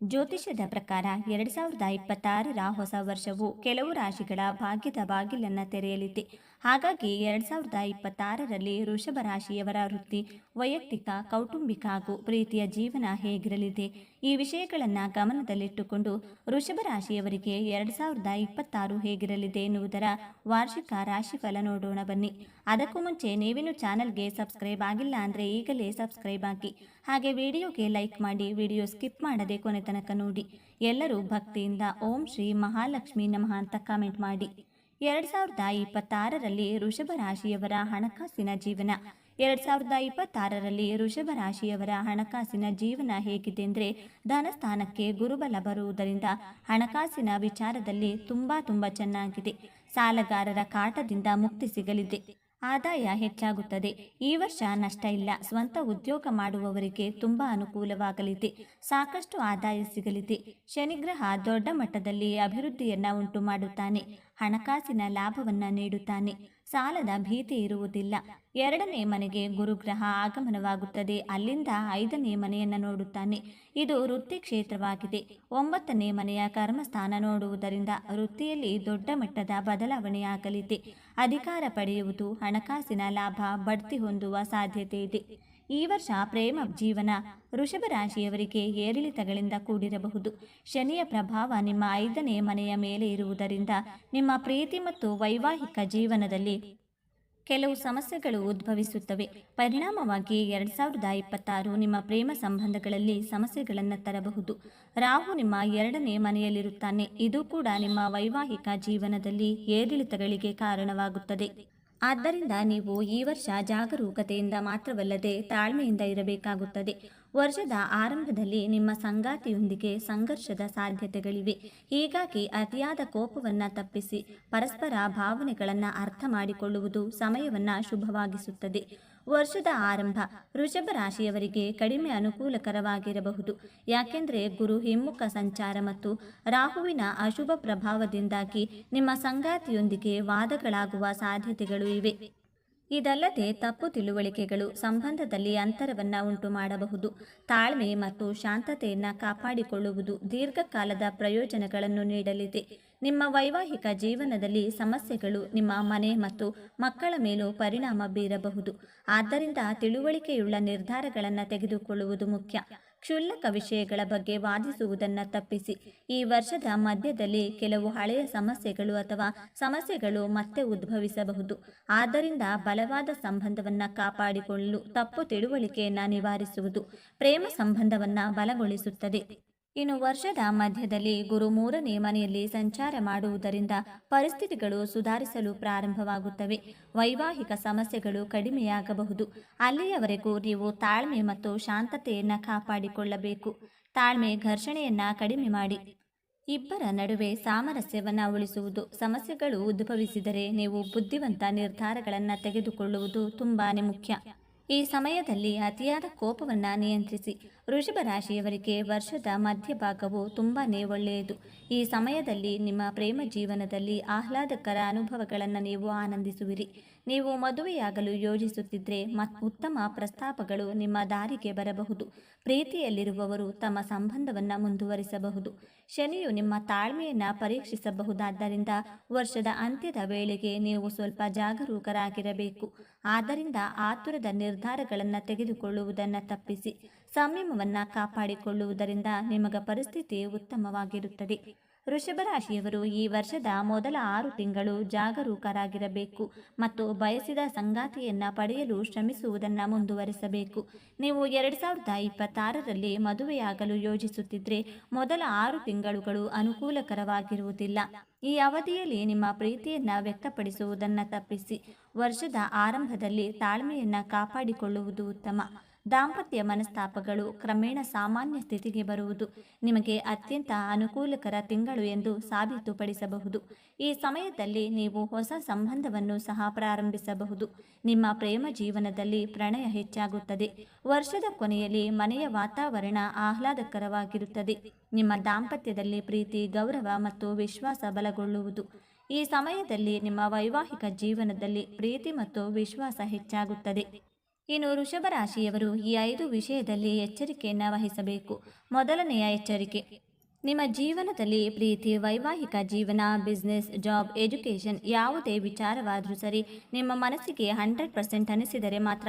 ಜ್ಯೋತಿಷ್ಯದ ಪ್ರಕಾರ ಎರಡು ಸಾವಿರದ ಇಪ್ಪತ್ತಾರರ ಹೊಸ ವರ್ಷವು ಕೆಲವು ರಾಶಿಗಳ ಭಾಗ್ಯದ ಬಾಗಿಲನ್ನು ತೆರೆಯಲಿದೆ. ಹಾಗಾಗಿ ಎರಡು ಸಾವಿರದ ಇಪ್ಪತ್ತಾರರಲ್ಲಿ ವೃಷಭ ರಾಶಿಯವರ ವೃತ್ತಿ ವೈಯಕ್ತಿಕ, ಕೌಟುಂಬಿಕ ಹಾಗೂ ಪ್ರೀತಿಯ ಜೀವನ ಹೇಗಿರಲಿದೆ? ಈ ವಿಷಯಗಳನ್ನು ಗಮನದಲ್ಲಿಟ್ಟುಕೊಂಡು ವೃಷಭ ರಾಶಿಯವರಿಗೆ ಎರಡು ಸಾವಿರದ ಇಪ್ಪತ್ತಾರು ಹೇಗಿರಲಿದೆ ಎನ್ನುವುದರ ವಾರ್ಷಿಕ ರಾಶಿಫಲ ನೋಡೋಣ ಬನ್ನಿ. ಅದಕ್ಕೂ ಮುಂಚೆ ನೀವಿನ ಚಾನಲ್ಗೆ ಸಬ್ಸ್ಕ್ರೈಬ್ ಆಗಿಲ್ಲ ಅಂದರೆ ಈಗಲೇ ಸಬ್ಸ್ಕ್ರೈಬ್ ಆಗಿ ಹಾಗೆ ವಿಡಿಯೋಗೆ ಲೈಕ್ ಮಾಡಿ ವಿಡಿಯೋ ಸ್ಕಿಪ್ ಮಾಡದೆ ಕೊನೆ ತನಕ ನೋಡಿ. ಎಲ್ಲರೂ ಭಕ್ತಿಯಿಂದ ಓಂ ಶ್ರೀ ಮಹಾಲಕ್ಷ್ಮಿ ನಮಃ ಅಂತ ಕಾಮೆಂಟ್ ಮಾಡಿ. ಎರಡು ಸಾವಿರದ ಇಪ್ಪತ್ತಾರರಲ್ಲಿ ಋಷಭ ರಾಶಿಯವರ ಹಣಕಾಸಿನ ಜೀವನ. ಎರಡು ಸಾವಿರದ ಇಪ್ಪತ್ತಾರರಲ್ಲಿ ಋಷಭ ರಾಶಿಯವರ ಹಣಕಾಸಿನ ಜೀವನ ಹೇಗಿದೆ ಅಂದರೆ ಧನಸ್ಥಾನಕ್ಕೆ ಗುರುಬಲ ಬರುವುದರಿಂದ ಹಣಕಾಸಿನ ವಿಚಾರದಲ್ಲಿ ತುಂಬ ತುಂಬ ಚೆನ್ನಾಗಿದೆ. ಸಾಲಗಾರರ ಕಾಟದಿಂದ ಮುಕ್ತಿ ಸಿಗಲಿದೆ. ಆದಾಯ ಹೆಚ್ಚಾಗುತ್ತದೆ. ಈ ವರ್ಷ ನಷ್ಟ ಇಲ್ಲ. ಸ್ವಂತ ಉದ್ಯೋಗ ಮಾಡುವವರಿಗೆ ತುಂಬ ಅನುಕೂಲವಾಗಲಿದೆ. ಸಾಕಷ್ಟು ಆದಾಯ ಸಿಗಲಿದೆ. ಶನಿಗ್ರಹ ದೊಡ್ಡ ಮಟ್ಟದಲ್ಲಿ ಅಭಿವೃದ್ಧಿಯನ್ನ ಉಂಟು ಮಾಡುತ್ತಾನೆ ಹಣಕಾಸಿನ ಲಾಭವನ್ನ ನೀಡುತ್ತಾನೆ. ಸಾಲದ ಭೀತಿ ಇರುವುದಿಲ್ಲ. ಎರಡನೇ ಮನೆಗೆ ಗುರುಗ್ರಹ ಆಗಮನವಾಗುತ್ತದೆ. ಅಲ್ಲಿಂದ ಐದನೇ ಮನೆಯನ್ನು ನೋಡುತ್ತಾನೆ. ಇದು ವೃತ್ತಿ ಕ್ಷೇತ್ರವಾಗಿದೆ. ಒಂಬತ್ತನೇ ಮನೆಯ ಕರ್ಮಸ್ಥಾನ ನೋಡುವುದರಿಂದ ವೃತ್ತಿಯಲ್ಲಿ ದೊಡ್ಡ ಮಟ್ಟದ ಬದಲಾವಣೆಯಾಗಲಿದೆ. ಅಧಿಕಾರ ಪಡೆಯುವುದು ಹಣಕಾಸಿನ ಲಾಭ, ಬಡ್ತಿ ಹೊಂದುವ ಸಾಧ್ಯತೆ ಇದೆ. ಈ ವರ್ಷ ಪ್ರೇಮ, ಜೀವನ ವೃಷಭ ರಾಶಿಯವರಿಗೆ ಏರಿಳಿತಗಳಿಂದ ಕೂಡಿರಬಹುದು. ಶನಿಯ ಪ್ರಭಾವ ನಿಮ್ಮ ಐದನೇ ಮನೆಯ ಮೇಲೆ ಇರುವುದರಿಂದ ನಿಮ್ಮ ಪ್ರೀತಿ ಮತ್ತು ವೈವಾಹಿಕ ಜೀವನದಲ್ಲಿ ಕೆಲವು ಸಮಸ್ಯೆಗಳು ಉದ್ಭವಿಸುತ್ತವೆ. ಪರಿಣಾಮವಾಗಿ ಎರಡು ಸಾವಿರದ ಇಪ್ಪತ್ತಾರು ನಿಮ್ಮ ಪ್ರೇಮ ಸಂಬಂಧಗಳಲ್ಲಿ ಸಮಸ್ಯೆಗಳನ್ನು ತರಬಹುದು. ರಾಹು ನಿಮ್ಮ ಎರಡನೇ ಮನೆಯಲ್ಲಿರುತ್ತಾನೆ. ಇದು ಕೂಡ ನಿಮ್ಮ ವೈವಾಹಿಕ ಜೀವನದಲ್ಲಿ ಏರಿಳಿತಗಳಿಗೆ ಕಾರಣವಾಗುತ್ತದೆ. ಆದ್ದರಿಂದ ನೀವು ಈ ವರ್ಷ ಜಾಗರೂಕತೆಯಿಂದ ಮಾತ್ರವಲ್ಲದೆ ತಾಳ್ಮೆಯಿಂದ ಇರಬೇಕಾಗುತ್ತದೆ. ವರ್ಷದ ಆರಂಭದಲ್ಲಿ ನಿಮ್ಮ ಸಂಗಾತಿಯೊಂದಿಗೆ ಸಂಘರ್ಷದ ಸಾಧ್ಯತೆಗಳಿವೆ. ಹೀಗಾಗಿ ಅತಿಯಾದ ಕೋಪವನ್ನು ತಪ್ಪಿಸಿ, ಪರಸ್ಪರ ಭಾವನೆಗಳನ್ನು ಅರ್ಥ ಮಾಡಿಕೊಳ್ಳುವುದು ಸಮಯವನ್ನು ಶುಭವಾಗಿಸುತ್ತದೆ. ವರ್ಷದ ಆರಂಭ ವೃಷಭ ರಾಶಿಯವರಿಗೆ ಕಡಿಮೆ ಅನುಕೂಲಕರವಾಗಿರಬಹುದು. ಯಾಕೆಂದರೆ ಗುರು ಹಿಮ್ಮುಖ ಸಂಚಾರ ಮತ್ತು ರಾಹುವಿನ ಅಶುಭ ಪ್ರಭಾವದಿಂದಾಗಿ ನಿಮ್ಮ ಸಂಗಾತಿಯೊಂದಿಗೆ ವಾದಗಳಾಗುವ ಸಾಧ್ಯತೆಗಳು ಇವೆ. ಇದಲ್ಲದೆ ತಪ್ಪು ತಿಳುವಳಿಕೆಗಳು ಸಂಬಂಧದಲ್ಲಿ ಅಂತರವನ್ನು ಉಂಟು ಮಾಡಬಹುದು ತಾಳ್ಮೆ ಮತ್ತು ಶಾಂತತೆಯನ್ನು ಕಾಪಾಡಿಕೊಳ್ಳುವುದು ದೀರ್ಘಕಾಲದ ಪ್ರಯೋಜನಗಳನ್ನು ನೀಡಲಿದೆ. ನಿಮ್ಮ ವೈವಾಹಿಕ ಜೀವನದಲ್ಲಿ ಸಮಸ್ಯೆಗಳು ನಿಮ್ಮ ಮನೆ ಮತ್ತು ಮಕ್ಕಳ ಮೇಲೂ ಪರಿಣಾಮ ಬೀರಬಹುದು. ಆದ್ದರಿಂದ ತಿಳುವಳಿಕೆಯುಳ್ಳ ನಿರ್ಧಾರಗಳನ್ನು ತೆಗೆದುಕೊಳ್ಳುವುದು ಮುಖ್ಯ. ಕ್ಷುಲ್ಲಕ ವಿಷಯಗಳ ಬಗ್ಗೆ ವಾದಿಸುವುದನ್ನು ತಪ್ಪಿಸಿ. ಈ ವರ್ಷದ ಮಧ್ಯದಲ್ಲಿ ಕೆಲವು ಹಳೆಯ ಸಮಸ್ಯೆಗಳು ಅಥವಾ ಸಮಸ್ಯೆಗಳು ಮತ್ತೆ ಉದ್ಭವಿಸಬಹುದು. ಆದ್ದರಿಂದ ಬಲವಾದ ಸಂಬಂಧವನ್ನು ಕಾಪಾಡಿಕೊಳ್ಳಲು ತಪ್ಪು ತಿಳುವಳಿಕೆಯನ್ನು ನಿವಾರಿಸುವುದು ಪ್ರೇಮ ಸಂಬಂಧವನ್ನು ಬಲಗೊಳಿಸುತ್ತದೆ. ಇನ್ನು ವರ್ಷದ ಮಧ್ಯದಲ್ಲಿ ಗುರು ಮೂರನೇ ಮನೆಯಲ್ಲಿ ಸಂಚಾರ ಮಾಡುವುದರಿಂದ ಪರಿಸ್ಥಿತಿಗಳು ಸುಧಾರಿಸಲು ಪ್ರಾರಂಭವಾಗುತ್ತವೆ. ವೈವಾಹಿಕ ಸಮಸ್ಯೆಗಳು ಕಡಿಮೆಯಾಗಬಹುದು. ಅಲ್ಲಿಯವರೆಗೂ ನೀವು ತಾಳ್ಮೆ ಮತ್ತು ಶಾಂತತೆಯನ್ನು ಕಾಪಾಡಿಕೊಳ್ಳಬೇಕು. ತಾಳ್ಮೆ ಘರ್ಷಣೆಯನ್ನ ಕಡಿಮೆ ಮಾಡಿ. ಇಬ್ಬರ ನಡುವೆ ಸಾಮರಸ್ಯವನ್ನು ಉಳಿಸುವುದು. ಸಮಸ್ಯೆಗಳು ಉದ್ಭವಿಸಿದರೆ ನೀವು ಬುದ್ಧಿವಂತ ನಿರ್ಧಾರಗಳನ್ನು ತೆಗೆದುಕೊಳ್ಳುವುದು ತುಂಬಾ ಮುಖ್ಯ. ಈ ಸಮಯದಲ್ಲಿ ಅತಿಯಾದ ಕೋಪವನ್ನು ನಿಯಂತ್ರಿಸಿ. ವೃಷಭ ರಾಶಿಯವರಿಗೆ ವರ್ಷದ ಮಧ್ಯಭಾಗವು ತುಂಬಾ ಒಳ್ಳೆಯದು. ಈ ಸಮಯದಲ್ಲಿ ನಿಮ್ಮ ಪ್ರೇಮ ಜೀವನದಲ್ಲಿ ಆಹ್ಲಾದಕರ ಅನುಭವಗಳನ್ನು ನೀವು ಆನಂದಿಸುವಿರಿ. ನೀವು ಮದುವೆಯಾಗಲು ಯೋಜಿಸುತ್ತಿದ್ದರೆ ಉತ್ತಮ ಪ್ರಸ್ತಾಪಗಳು ನಿಮ್ಮ ದಾರಿಗೆ ಬರಬಹುದು. ಪ್ರೀತಿಯಲ್ಲಿರುವವರು ತಮ್ಮ ಸಂಬಂಧವನ್ನು ಮುಂದುವರಿಸಬಹುದು. ಶನಿಯು ನಿಮ್ಮ ತಾಳ್ಮೆಯನ್ನು ಪರೀಕ್ಷಿಸಬಹುದಾದ್ದರಿಂದ ವರ್ಷದ ಅಂತ್ಯದ ವೇಳೆಗೆ ನೀವು ಸ್ವಲ್ಪ ಜಾಗರೂಕರಾಗಿರಬೇಕು. ಆದ್ದರಿಂದ ಆತುರದ ನಿರ್ಧಾರಗಳನ್ನು ತೆಗೆದುಕೊಳ್ಳುವುದನ್ನು ತಪ್ಪಿಸಿ. ಸಂಯಮವನ್ನು ಕಾಪಾಡಿಕೊಳ್ಳುವುದರಿಂದ ನಿಮಗ ಪರಿಸ್ಥಿತಿ ಉತ್ತಮವಾಗಿರುತ್ತದೆ. ವೃಷಭ ರಾಶಿಯವರು ಈ ವರ್ಷದ ಮೊದಲ ಆರು ತಿಂಗಳು ಜಾಗರೂಕರಾಗಿರಬೇಕು ಮತ್ತು ಬಯಸಿದ ಸಂಗಾತಿಯನ್ನ ಪಡೆಯಲು ಶ್ರಮಿಸುವುದನ್ನು ಮುಂದುವರಿಸಬೇಕು. ನೀವು ಎರಡು ಸಾವಿರದ ಇಪ್ಪತ್ತಾರರಲ್ಲಿ ಮದುವೆಯಾಗಲು ಯೋಜಿಸುತ್ತಿದ್ದರೆ ಮೊದಲ ಆರು ತಿಂಗಳುಗಳು ಅನುಕೂಲಕರವಾಗಿರುವುದಿಲ್ಲ. ಈ ಅವಧಿಯಲ್ಲಿ ನಿಮ್ಮ ಪ್ರೀತಿಯನ್ನು ವ್ಯಕ್ತಪಡಿಸುವುದನ್ನು ತಪ್ಪಿಸಿ, ವರ್ಷದ ಆರಂಭದಲ್ಲಿ ತಾಳ್ಮೆಯನ್ನು ಕಾಪಾಡಿಕೊಳ್ಳುವುದು ಉತ್ತಮ. ದಾಂಪತ್ಯ ಮನಸ್ತಾಪಗಳು ಕ್ರಮೇಣ ಸಾಮಾನ್ಯ ಸ್ಥಿತಿಗೆ ಬರುವುದು. ನಿಮಗೆ ಅತ್ಯಂತ ಅನುಕೂಲಕರ ತಿಂಗಳು ಎಂದು ಸಾಬೀತುಪಡಿಸಬಹುದು. ಈ ಸಮಯದಲ್ಲಿ ನೀವು ಹೊಸ ಸಂಬಂಧವನ್ನು ಸಹ ಪ್ರಾರಂಭಿಸಬಹುದು. ನಿಮ್ಮ ಪ್ರೇಮ ಜೀವನದಲ್ಲಿ ಪ್ರಣಯ ಹೆಚ್ಚಾಗುತ್ತದೆ. ವರ್ಷದ ಕೊನೆಯಲ್ಲಿ ಮನೆಯ ವಾತಾವರಣ ಆಹ್ಲಾದಕರವಾಗಿರುತ್ತದೆ. ನಿಮ್ಮ ದಾಂಪತ್ಯದಲ್ಲಿ ಪ್ರೀತಿ, ಗೌರವ ಮತ್ತು ವಿಶ್ವಾಸ ಬಲಗೊಳ್ಳುವುದು. ಈ ಸಮಯದಲ್ಲಿ ನಿಮ್ಮ ವೈವಾಹಿಕ ಜೀವನದಲ್ಲಿ ಪ್ರೀತಿ ಮತ್ತು ವಿಶ್ವಾಸ ಹೆಚ್ಚಾಗುತ್ತದೆ. ಇನ್ನು ವೃಷಭ ರಾಶಿಯವರು ಈ ಐದು ವಿಷಯದಲ್ಲಿ ಎಚ್ಚರಿಕೆಯನ್ನು ವಹಿಸಬೇಕು. ಮೊದಲನೆಯ ಎಚ್ಚರಿಕೆ, ನಿಮ್ಮ ಜೀವನದಲ್ಲಿ ಪ್ರೀತಿ, ವೈವಾಹಿಕ ಜೀವನ ಬಿಸ್ನೆಸ್ ಜಾಬ್ ಎಜುಕೇಷನ್ ಯಾವುದೇ ವಿಚಾರವಾದರೂ ಸರಿ ನಿಮ್ಮ ಮನಸ್ಸಿಗೆ ಹಂಡ್ರೆಡ್ ಪರ್ಸೆಂಟ್ ಅನಿಸಿದರೆ ಮಾತ್ರ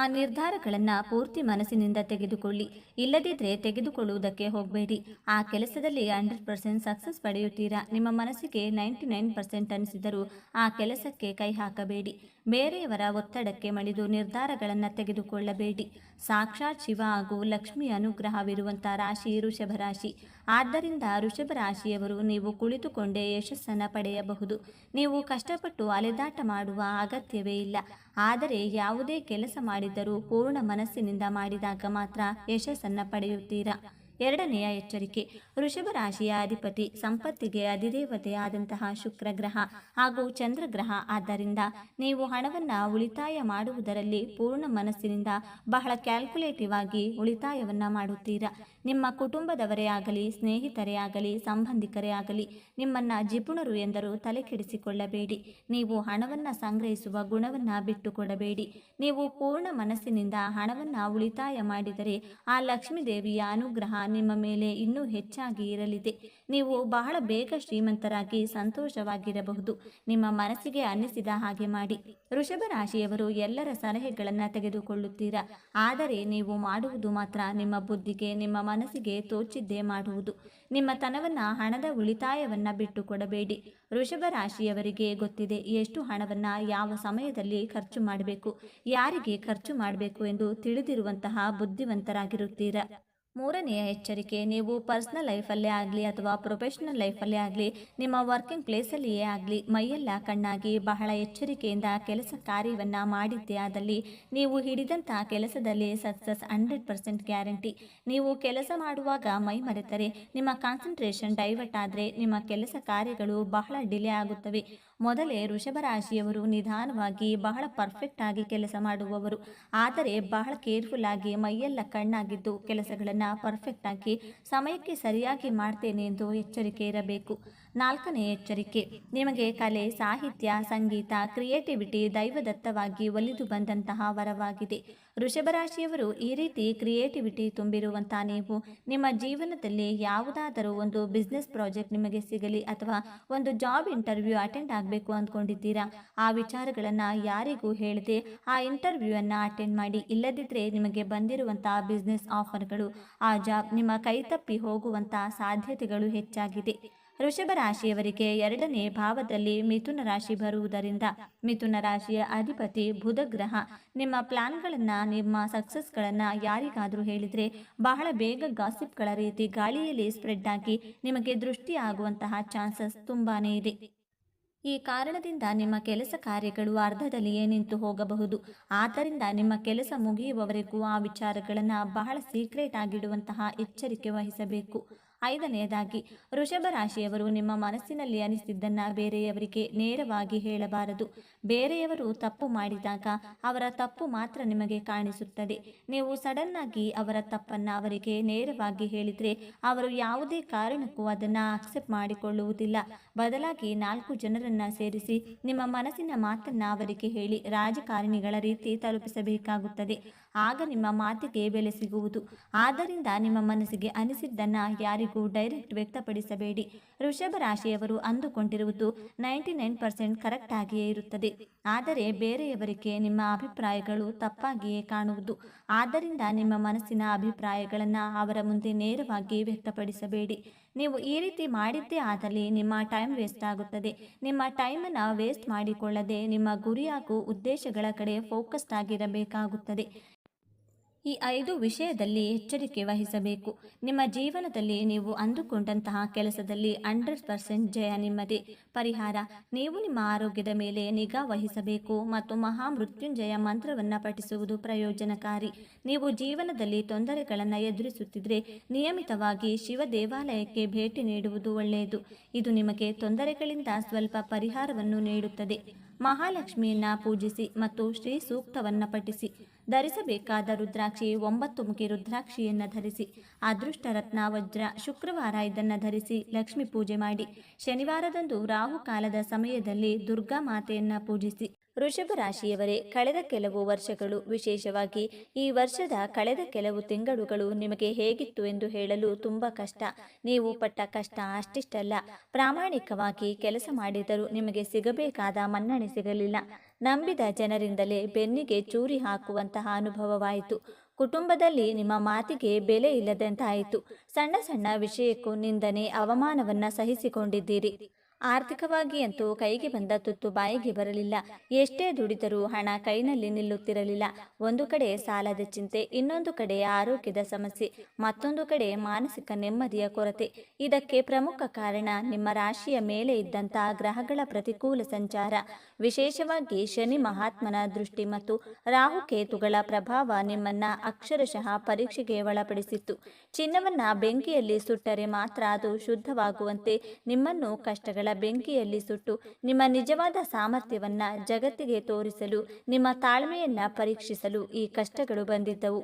ಆ ನಿರ್ಧಾರಗಳನ್ನು ಪೂರ್ತಿ ಮನಸ್ಸಿನಿಂದ ತೆಗೆದುಕೊಳ್ಳಿ. ಇಲ್ಲದಿದ್ದರೆ ತೆಗೆದುಕೊಳ್ಳುವುದಕ್ಕೆ ಹೋಗಬೇಡಿ. ಆ ಕೆಲಸದಲ್ಲಿ ಹಂಡ್ರೆಡ್ ಪರ್ಸೆಂಟ್ ಸಕ್ಸಸ್ ಪಡೆಯುತ್ತೀರಾ? ನಿಮ್ಮ ಮನಸ್ಸಿಗೆ ನೈಂಟಿ ನೈನ್ ಪರ್ಸೆಂಟ್ ಅನಿಸಿದರೂ ಆ ಕೆಲಸಕ್ಕೆ ಕೈ ಹಾಕಬೇಡಿ. ಬೇರೆಯವರ ಒತ್ತಡಕ್ಕೆ ಮಣಿದು ನಿರ್ಧಾರಗಳನ್ನು ತೆಗೆದುಕೊಳ್ಳಬೇಡಿ. ಸಾಕ್ಷಾತ್ ಶಿವ ಹಾಗೂ ಲಕ್ಷ್ಮಿ ಅನುಗ್ರಹವಿರುವಂಥ ರಾಶಿ ಋಷಭ ರಾಶಿ. ಆದ್ದರಿಂದ ಋಷಭ ರಾಶಿಯವರು ನೀವು ಕುಳಿತುಕೊಂಡೇ ಯಶಸ್ಸನ್ನು ಪಡೆಯಬಹುದು. ನೀವು ಕಷ್ಟಪಟ್ಟು ಅಲೆದಾಟ ಮಾಡುವ ಅಗತ್ಯವೇ ಇಲ್ಲ. ಆದರೆ ಯಾವುದೇ ಕೆಲಸ ಮಾಡಿದರೂ ಪೂರ್ಣ ಮನಸ್ಸಿನಿಂದ ಮಾಡಿದಾಗ ಮಾತ್ರ ಯಶಸ್ಸನ್ನು ಪಡೆಯುತ್ತೀರಾ? ಎರಡನೆಯ ಎಚ್ಚರಿಕೆ, ವೃಷಭ ರಾಶಿಯ ಅಧಿಪತಿ, ಸಂಪತ್ತಿಗೆ ಅಧಿದೇವತೆಯಾದಂತಹ ಶುಕ್ರ ಗ್ರಹ ಹಾಗೂ ಚಂದ್ರಗ್ರಹ ಆದ್ದರಿಂದ ನೀವು ಹಣವನ್ನು ಉಳಿತಾಯ ಮಾಡುವುದರಲ್ಲಿ ಪೂರ್ಣ ಮನಸ್ಸಿನಿಂದ ಬಹಳ ಕ್ಯಾಲ್ಕುಲೇಟಿವ್ ಆಗಿ ಉಳಿತಾಯವನ್ನು ಮಾಡುತ್ತೀರಾ? ನಿಮ್ಮ ಕುಟುಂಬದವರೇ ಆಗಲಿ, ಸ್ನೇಹಿತರೇ ಆಗಲಿ, ಸಂಬಂಧಿಕರೇ ಆಗಲಿ, ನಿಮ್ಮನ್ನು ಜಿಪುಣರು ಎಂದರೂ ತಲೆ ಕೆಡಿಸಿಕೊಳ್ಳಬೇಡಿ. ನೀವು ಹಣವನ್ನು ಸಂಗ್ರಹಿಸುವ ಗುಣವನ್ನು ಬಿಟ್ಟುಕೊಡಬೇಡಿ. ನೀವು ಪೂರ್ಣ ಮನಸ್ಸಿನಿಂದ ಹಣವನ್ನು ಉಳಿತಾಯ ಮಾಡಿದರೆ ಆ ಲಕ್ಷ್ಮೀದೇವಿಯ ಅನುಗ್ರಹ ನಿಮ್ಮ ಮೇಲೆ ಇನ್ನೂ ಹೆಚ್ಚಾಗಿ ಇರಲಿದೆ. ನೀವು ಬಹಳ ಬೇಗ ಶ್ರೀಮಂತರಾಗಿ ಸಂತೋಷವಾಗಿರಬಹುದು. ನಿಮ್ಮ ಮನಸ್ಸಿಗೆ ಅನ್ನಿಸಿದ ಹಾಗೆ ಮಾಡಿ. ವೃಷಭ ರಾಶಿಯವರು ಎಲ್ಲರ ಸಲಹೆಗಳನ್ನು ತೆಗೆದುಕೊಳ್ಳುತ್ತೀರಾ? ಆದರೆ ನೀವು ಮಾಡುವುದು ಮಾತ್ರ ನಿಮ್ಮ ಬುದ್ಧಿಗೆ, ನಿಮ್ಮ ಮನಸ್ಸಿಗೆ ತೋಚಿದ್ದೇ ಮಾಡುವುದು. ನಿಮ್ಮ ತನವನ್ನು ಹಣದ ಉಳಿತಾಯವನ್ನ ಬಿಟ್ಟು ಕೊಡಬೇಡಿ ವೃಷಭ ರಾಶಿಯವರಿಗೆ ಗೊತ್ತಿದೆ ಎಷ್ಟು ಹಣವನ್ನ ಯಾವ ಸಮಯದಲ್ಲಿ ಖರ್ಚು ಮಾಡಬೇಕು, ಯಾರಿಗೆ ಖರ್ಚು ಮಾಡಬೇಕು ಎಂದು ತಿಳಿದಿರುವಂತಹ ಬುದ್ಧಿವಂತರಾಗಿರುತ್ತೀರಾ? ಮೂರನೆಯ ಎಚ್ಚರಿಕೆ, ನೀವು ಪರ್ಸ್ನಲ್ ಲೈಫಲ್ಲೇ ಆಗಲಿ ಅಥವಾ ಪ್ರೊಫೆಷ್ನಲ್ ಲೈಫಲ್ಲೇ ಆಗಲಿ, ನಿಮ್ಮ ವರ್ಕಿಂಗ್ ಪ್ಲೇಸಲ್ಲಿಯೇ ಆಗಲಿ, ಮೈಯೆಲ್ಲ ಕಣ್ಣಾಗಿ ಬಹಳ ಎಚ್ಚರಿಕೆಯಿಂದ ಕೆಲಸ ಕಾರ್ಯವನ್ನು ಮಾಡಿದ್ದೇ ಆದಲ್ಲಿ, ನೀವು ಹಿಡಿದಂತಹ ಕೆಲಸದಲ್ಲಿ ಸಕ್ಸಸ್ ಹಂಡ್ರೆಡ್ ಪರ್ಸೆಂಟ್ ಗ್ಯಾರಂಟಿ. ನೀವು ಕೆಲಸ ಮಾಡುವಾಗ ಮೈ ಮರೆತರೆ, ನಿಮ್ಮ ಕಾನ್ಸಂಟ್ರೇಷನ್ ಡೈವರ್ಟ್ ಆದರೆ ನಿಮ್ಮ ಕೆಲಸ ಕಾರ್ಯಗಳು ಬಹಳ ಡಿಲೇ ಆಗುತ್ತವೆ. ಮೊದಲೇ ವೃಷಭ ರಾಶಿಯವರು ನಿಧಾನವಾಗಿ ಬಹಳ ಪರ್ಫೆಕ್ಟ್ ಆಗಿ ಕೆಲಸ ಮಾಡುವವರು. ಆದರೆ ಬಹಳ ಕೇರ್ಫುಲ್ ಆಗಿ ಮೈಯೆಲ್ಲ ಕಣ್ಣಾಗಿದ್ದು ಕೆಲಸಗಳನ್ನು ಪರ್ಫೆಕ್ಟ್ ಆಗಿ ಸಮಯಕ್ಕೆ ಸರಿಯಾಗಿ ಮಾಡ್ತೇನೆ ಎಂದು ಎಚ್ಚರಿಕೆ ಇರಬೇಕು. ನಾಲ್ಕನೇ ಎಚ್ಚರಿಕೆ. ನಿಮಗೆ ಕಲೆ, ಸಾಹಿತ್ಯ, ಸಂಗೀತ, ಕ್ರಿಯೇಟಿವಿಟಿ ದೈವದತ್ತವಾಗಿ ಒಲಿದು ಬಂದಂತಹ ವರವಾಗಿದೆ. ವೃಷಭರಾಶಿಯವರು ಈ ರೀತಿ ಕ್ರಿಯೇಟಿವಿಟಿ ತುಂಬಿರುವಂತಹ ನೀವು, ನಿಮ್ಮ ಜೀವನದಲ್ಲಿ ಯಾವುದಾದರೂ ಒಂದು ಬಿಸ್ನೆಸ್ ಪ್ರಾಜೆಕ್ಟ್ ನಿಮಗೆ ಸಿಗಲಿ ಅಥವಾ ಒಂದು ಜಾಬ್ ಇಂಟರ್ವ್ಯೂ ಅಟೆಂಡ್ ಆಗಬೇಕು ಅಂದ್ಕೊಂಡಿದ್ದೀರಾ? ಆ ವಿಚಾರಗಳನ್ನು ಯಾರಿಗೂ ಹೇಳದೆ ಆ ಇಂಟರ್ವ್ಯೂವನ್ನು ಅಟೆಂಡ್ ಮಾಡಿ ಇಲ್ಲದಿದ್ದರೆ ನಿಮಗೆ ಬಂದಿರುವಂತಹ ಬಿಸ್ನೆಸ್ ಆಫರ್ಗಳು, ಆ ಜಾಬ್ ನಿಮ್ಮ ಕೈತಪ್ಪಿ ಹೋಗುವಂತಹ ಸಾಧ್ಯತೆಗಳು ಹೆಚ್ಚಾಗಿದೆ. ವೃಷಭ ರಾಶಿಯವರಿಗೆ ಎರಡನೇ ಭಾವದಲ್ಲಿ ಮಿಥುನ ರಾಶಿ ಬರುವುದರಿಂದ ಮಿಥುನ ರಾಶಿಯ ಅಧಿಪತಿ ಬುಧ ಗ್ರಹ ನಿಮ್ಮ ಪ್ಲಾನ್ಗಳನ್ನು, ನಿಮ್ಮ ಸಕ್ಸಸ್ಗಳನ್ನು ಯಾರಿಗಾದರೂ ಹೇಳಿದರೆ ಬಹಳ ಬೇಗ ಗಾಸಿಪ್ಗಳ ರೀತಿ ಗಾಳಿಯಲ್ಲಿ ಸ್ಪ್ರೆಡ್ ಆಗಿ ನಿಮಗೆ ದೃಷ್ಟಿ ಆಗುವಂತಹ ಚಾನ್ಸಸ್ ತುಂಬಾನೇ ಇದೆ. ಈ ಕಾರಣದಿಂದ ನಿಮ್ಮ ಕೆಲಸ ಕಾರ್ಯಗಳು ಅರ್ಧದಲ್ಲಿಯೇ ನಿಂತು ಹೋಗಬಹುದು. ಆದ್ದರಿಂದ ನಿಮ್ಮ ಕೆಲಸ ಮುಗಿಯುವವರೆಗೂ ಆ ವಿಚಾರಗಳನ್ನು ಬಹಳ ಸೀಕ್ರೆಟ್ ಆಗಿಡುವಂತಹ ಎಚ್ಚರಿಕೆ ವಹಿಸಬೇಕು. ಐದನೆಯದಾಗಿ, ವೃಷಭ ರಾಶಿಯವರು ನಿಮ್ಮ ಮನಸ್ಸಿನಲ್ಲಿ ಅನಿಸಿದ್ದನ್ನು ಬೇರೆಯವರಿಗೆ ನೇರವಾಗಿ ಹೇಳಬಾರದು. ಬೇರೆಯವರು ತಪ್ಪು ಮಾಡಿದಾಗ ಅವರ ತಪ್ಪು ಮಾತ್ರ ನಿಮಗೆ ಕಾಣಿಸುತ್ತದೆ. ನೀವು ಸಡನ್ನಾಗಿ ಅವರ ತಪ್ಪನ್ನು ಅವರಿಗೆ ನೇರವಾಗಿ ಹೇಳಿದರೆ ಅವರು ಯಾವುದೇ ಕಾರಣಕ್ಕೂ ಅದನ್ನು ಅಕ್ಸೆಪ್ಟ್ ಮಾಡಿಕೊಳ್ಳುವುದಿಲ್ಲ. ಬದಲಾಗಿ ನಾಲ್ಕು ಜನರನ್ನ ಸೇರಿಸಿ ನಿಮ್ಮ ಮನಸ್ಸಿನ ಮಾತನ್ನ ಅವರಿಗೆ ಹೇಳಿ ರಾಜಕಾರಣಿಗಳ ರೀತಿ ತಲುಪಿಸಬೇಕಾಗುತ್ತದೆ. ಆಗ ನಿಮ್ಮ ಮಾತಿಗೆ ಬೆಲೆ ಸಿಗುವುದು. ಆದ್ದರಿಂದ ನಿಮ್ಮ ಮನಸ್ಸಿಗೆ ಅನಿಸಿದ್ದನ್ನು ಯಾರಿಗೂ ಡೈರೆಕ್ಟ್ ವ್ಯಕ್ತಪಡಿಸಬೇಡಿ. ಋಷಭ ರಾಶಿಯವರು ಅಂದುಕೊಂಡಿರುವುದು ನೈಂಟಿ ನೈನ್ ಪರ್ಸೆಂಟ್ ಕರೆಕ್ಟ್ ಆಗಿಯೇ ಇರುತ್ತದೆ. ಆದರೆ ಬೇರೆಯವರಿಗೆ ನಿಮ್ಮ ಅಭಿಪ್ರಾಯಗಳು ತಪ್ಪಾಗಿಯೇ ಕಾಣುವುದು. ಆದ್ದರಿಂದ ನಿಮ್ಮ ಮನಸ್ಸಿನ ಅಭಿಪ್ರಾಯಗಳನ್ನು ಅವರ ಮುಂದೆ ನೇರವಾಗಿ ವ್ಯಕ್ತಪಡಿಸಬೇಡಿ. ನೀವು ಈ ರೀತಿ ಮಾಡಿದ್ದೇ ಆದಲ್ಲಿ ನಿಮ್ಮ ಟೈಮ್ ವೇಸ್ಟ್ ಆಗುತ್ತದೆ. ನಿಮ್ಮ ಟೈಮನ್ನು ವೇಸ್ಟ್ ಮಾಡಿಕೊಳ್ಳದೆ ನಿಮ್ಮ ಗುರಿ ಹಾಗೂ ಉದ್ದೇಶಗಳ ಕಡೆ ಫೋಕಸ್ಡ್ ಆಗಿರಬೇಕಾಗುತ್ತದೆ. ಈ ಐದು ವಿಷಯದಲ್ಲಿ ಎಚ್ಚರಿಕೆ ವಹಿಸಬೇಕು. ನಿಮ್ಮ ಜೀವನದಲ್ಲಿ ನೀವು ಅಂದುಕೊಂಡಂತಹ ಕೆಲಸದಲ್ಲಿ ಹಂಡ್ರೆಡ್ ಪರ್ಸೆಂಟ್ ಜಯ ನಿಮ್ಮದೇ. ಪರಿಹಾರ, ನೀವು ನಿಮ್ಮ ಆರೋಗ್ಯದ ಮೇಲೆ ನಿಗಾ ವಹಿಸಬೇಕು ಮತ್ತು ಮಹಾಮೃತ್ಯುಂಜಯ ಮಂತ್ರವನ್ನು ಪಠಿಸುವುದು ಪ್ರಯೋಜನಕಾರಿ. ನೀವು ಜೀವನದಲ್ಲಿ ತೊಂದರೆಗಳನ್ನು ಎದುರಿಸುತ್ತಿದ್ದರೆ ನಿಯಮಿತವಾಗಿ ಶಿವ ದೇವಾಲಯಕ್ಕೆ ಭೇಟಿ ನೀಡುವುದು ಒಳ್ಳೆಯದು. ಇದು ನಿಮಗೆ ತೊಂದರೆಗಳಿಂದ ಸ್ವಲ್ಪ ಪರಿಹಾರವನ್ನು ನೀಡುತ್ತದೆ. ಮಹಾಲಕ್ಷ್ಮಿಯನ್ನ ಪೂಜಿಸಿ ಮತ್ತು ಶ್ರೀ ಸೂಕ್ತವನ್ನು ಪಠಿಸಿ. ಧರಿಸಬೇಕಾದ ರುದ್ರಾಕ್ಷಿ ಒಂಬತ್ತು ಮುಖಿ ರುದ್ರಾಕ್ಷಿಯನ್ನು ಧರಿಸಿ ಅದೃಷ್ಟ ರತ್ನ ವಜ್ರ ಶುಕ್ರವಾರ ಇದನ್ನು ಧರಿಸಿ ಲಕ್ಷ್ಮಿ ಪೂಜೆ ಮಾಡಿ, ಶನಿವಾರದಂದು ರಾಹುಕಾಲದ ಸಮಯದಲ್ಲಿ ದುರ್ಗಾ ಮಾತೆಯನ್ನು ಪೂಜಿಸಿ. ವೃಷಭ ರಾಶಿಯವರೇ, ಕಳೆದ ಕೆಲವು ವರ್ಷಗಳು ವಿಶೇಷವಾಗಿ ಈ ವರ್ಷದ ಕಳೆದ ಕೆಲವು ತಿಂಗಳುಗಳು ನಿಮಗೆ ಹೇಗಿತ್ತು ಎಂದು ಹೇಳಲು ತುಂಬ ಕಷ್ಟ. ನೀವು ಪಟ್ಟ ಕಷ್ಟ ಅಷ್ಟಿಷ್ಟಲ್ಲ. ಪ್ರಾಮಾಣಿಕವಾಗಿ ಕೆಲಸ ಮಾಡಿದರೂ ನಿಮಗೆ ಸಿಗಬೇಕಾದ ಮನ್ನಣೆ ಸಿಗಲಿಲ್ಲ. ನಂಬಿದ ಜನರಿಂದಲೇ ಬೆನ್ನಿಗೆ ಚೂರಿ ಹಾಕುವಂತಹ ಅನುಭವವಾಯಿತು. ಕುಟುಂಬದಲ್ಲಿ ನಿಮ್ಮ ಮಾತಿಗೆ ಬೆಲೆ ಇಲ್ಲದಂತಾಯಿತು. ಸಣ್ಣ ಸಣ್ಣ ವಿಷಯಕ್ಕೂ ನಿಂದನೆ ಅವಮಾನವನ್ನ ಸಹಿಸಿಕೊಂಡಿದ್ದೀರಿ. ಆರ್ಥಿಕವಾಗಿ ಅಂತೂ ಕೈಗೆ ಬಂದ ತುತ್ತು ಬಾಯಿಗೆ ಬರಲಿಲ್ಲ. ಎಷ್ಟೇ ದುಡಿದರೂ ಹಣ ಕೈನಲ್ಲಿ ನಿಲ್ಲುತ್ತಿರಲಿಲ್ಲ. ಒಂದು ಕಡೆ ಸಾಲದ ಚಿಂತೆ, ಇನ್ನೊಂದು ಕಡೆ ಆರೋಗ್ಯದ ಸಮಸ್ಯೆ, ಮತ್ತೊಂದು ಕಡೆ ಮಾನಸಿಕ ನೆಮ್ಮದಿಯ ಕೊರತೆ. ಇದಕ್ಕೆ ಪ್ರಮುಖ ಕಾರಣ ನಿಮ್ಮ ರಾಶಿಯ ಮೇಲೆ ಇದ್ದಂಥ ಗ್ರಹಗಳ ಪ್ರತಿಕೂಲ ಸಂಚಾರ. ವಿಶೇಷವಾಗಿ ಶನಿ ಮಹಾತ್ಮನ ದೃಷ್ಟಿ ಮತ್ತು ರಾಹುಕೇತುಗಳ ಪ್ರಭಾವ ನಿಮ್ಮನ್ನ ಅಕ್ಷರಶಃ ಪರೀಕ್ಷೆಗೆ ಒಳಪಡಿಸಿತ್ತು. ಚಿನ್ನವನ್ನ ಬೆಂಕಿಯಲ್ಲಿ ಸುಟ್ಟರೆ ಮಾತ್ರ ಅದು ಶುದ್ಧವಾಗುವಂತೆ ನಿಮ್ಮನ್ನು ಕಷ್ಟಗಳ ಬೆಂಕಿಯಲ್ಲಿ ಸುಟ್ಟು ನಿಮ್ಮ ನಿಜವಾದ ಸಾಮರ್ಥ್ಯವನ್ನ ಜಗತ್ತಿಗೆ ತೋರಿಸಲು, ನಿಮ್ಮ ತಾಳ್ಮೆಯನ್ನ ಪರೀಕ್ಷಿಸಲು ಈ ಕಷ್ಟಗಳು ಬಂದಿದ್ದವು.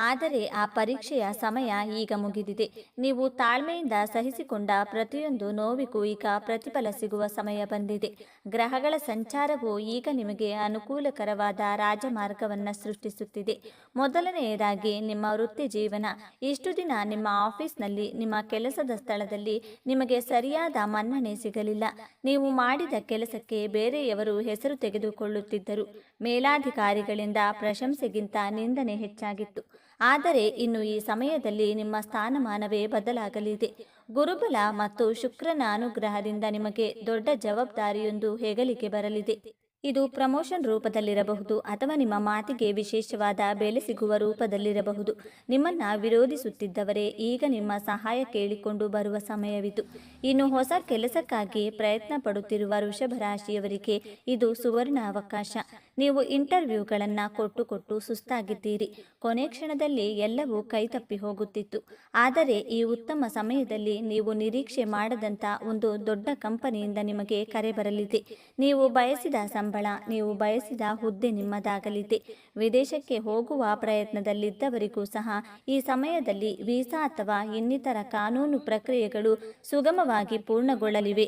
ಆದರೆ ಆ ಪರೀಕ್ಷೆಯ ಸಮಯ ಈಗ ಮುಗಿದಿದೆ. ನೀವು ತಾಳ್ಮೆಯಿಂದ ಸಹಿಸಿಕೊಂಡ ಪ್ರತಿಯೊಂದು ನೋವಿಗೂ ಈಗ ಪ್ರತಿಫಲ ಸಿಗುವ ಸಮಯ ಬಂದಿದೆ. ಗ್ರಹಗಳ ಸಂಚಾರವು ಈಗ ನಿಮಗೆ ಅನುಕೂಲಕರವಾದ ರಾಜಮಾರ್ಗವನ್ನು ಸೃಷ್ಟಿಸುತ್ತಿದೆ. ಮೊದಲನೆಯದಾಗಿ ನಿಮ್ಮ ವೃತ್ತಿ ಜೀವನ. ಇಷ್ಟು ದಿನ ನಿಮ್ಮ ಆಫೀಸ್ನಲ್ಲಿ, ನಿಮ್ಮ ಕೆಲಸದ ಸ್ಥಳದಲ್ಲಿ ನಿಮಗೆ ಸರಿಯಾದ ಮನ್ನಣೆ ಸಿಗಲಿಲ್ಲ. ನೀವು ಮಾಡಿದ ಕೆಲಸಕ್ಕೆ ಬೇರೆಯವರು ಹೆಸರು ತೆಗೆದುಕೊಳ್ಳುತ್ತಿದ್ದರು. ಮೇಲಾಧಿಕಾರಿಗಳಿಂದ ಪ್ರಶಂಸೆಗಿಂತ ನಿಂದನೆ ಹೆಚ್ಚಾಗಿತ್ತು. ಆದರೆ ಇನ್ನು ಈ ಸಮಯದಲ್ಲಿ ನಿಮ್ಮ ಸ್ಥಾನಮಾನವೇ ಬದಲಾಗಲಿದೆ. ಗುರುಬಲ ಮತ್ತು ಶುಕ್ರನ ಅನುಗ್ರಹದಿಂದ ನಿಮಗೆ ದೊಡ್ಡ ಜವಾಬ್ದಾರಿಯೊಂದು ಹೆಗಲಿಗೆ ಬರಲಿದೆ. ಇದು ಪ್ರಮೋಷನ್ ರೂಪದಲ್ಲಿರಬಹುದು ಅಥವಾ ನಿಮ್ಮ ಮಾತಿಗೆ ವಿಶೇಷವಾದ ಬೆಲೆ ಸಿಗುವ ರೂಪದಲ್ಲಿರಬಹುದು. ನಿಮ್ಮನ್ನು ವಿರೋಧಿಸುತ್ತಿದ್ದವರೇ, ಈಗ ನಿಮ್ಮ ಸಹಾಯ ಕೇಳಿಕೊಂಡು ಬರುವ ಸಮಯವಿತು ಇನ್ನು ಹೊಸ ಕೆಲಸಕ್ಕಾಗಿ ಪ್ರಯತ್ನ ಪಡುತ್ತಿರುವ ವೃಷಭ ರಾಶಿಯವರಿಗೆ ಇದು ಸುವರ್ಣ ಅವಕಾಶ ನೀವು ಇಂಟರ್ವ್ಯೂಗಳನ್ನು ಕೊಟ್ಟು ಕೊಟ್ಟು ಸುಸ್ತಾಗಿದ್ದೀರಿ. ಕೊನೆ ಕ್ಷಣದಲ್ಲಿ ಎಲ್ಲವೂ ಕೈತಪ್ಪಿ ಹೋಗುತ್ತಿತ್ತು. ಆದರೆ ಈ ಉತ್ತಮ ಸಮಯದಲ್ಲಿ ನೀವು ನಿರೀಕ್ಷೆ ಮಾಡದಂಥ ಒಂದು ದೊಡ್ಡ ಕಂಪನಿಯಿಂದ ನಿಮಗೆ ಕರೆ ಬರಲಿದೆ. ನೀವು ಬಯಸಿದ ಸಂಬಳ, ನೀವು ಬಯಸಿದ ಹುದ್ದೆ ನಿಮ್ಮದಾಗಲಿದೆ. ವಿದೇಶಕ್ಕೆ ಹೋಗುವ ಪ್ರಯತ್ನದಲ್ಲಿದ್ದವರಿಗೂ ಸಹ ಈ ಸಮಯದಲ್ಲಿ ವೀಸಾ ಅಥವಾ ಇನ್ನಿತರ ಕಾನೂನು ಪ್ರಕ್ರಿಯೆಗಳು ಸುಗಮವಾಗಿ ಪೂರ್ಣಗೊಳ್ಳಲಿವೆ.